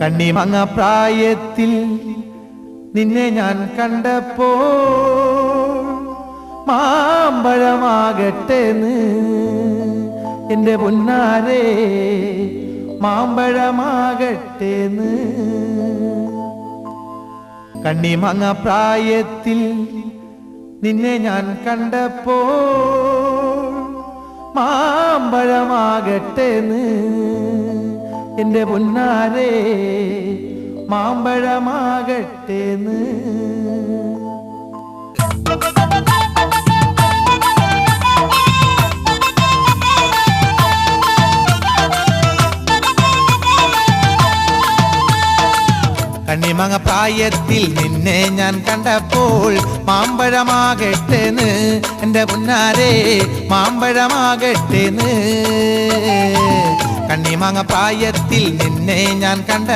കണ്ണിമങ്ങ പ്രായത്തിൽ നിന്നെ ഞാൻ കണ്ടപ്പോ മാമ്പഴമാകട്ടെന്ന് എന്റെ പൊന്നാരേ മാമ്പഴമാകട്ടെന്ന്. കണ്ണിമങ്ങ പ്രായത്തിൽ നിന്നെ ഞാൻ കണ്ടപ്പോ മാമ്പഴമാകട്ടേന്ന്. എന്റെ പൊന്നാരേ മാമ്പഴമാകട്ടേന്ന്. കണ്ണിമങ്ങ പ്രായത്തിൽ നിന്നെ ഞാൻ കണ്ടപ്പോൾ മാമ്പഴമാകട്ടെന്ന്. എന്റെ പുന്നാരേ മാമ്പഴമാകട്ടേന്ന്. കണ്ണിമങ്ങ പ്രായത്തിൽ നിന്നെ ഞാൻ കണ്ട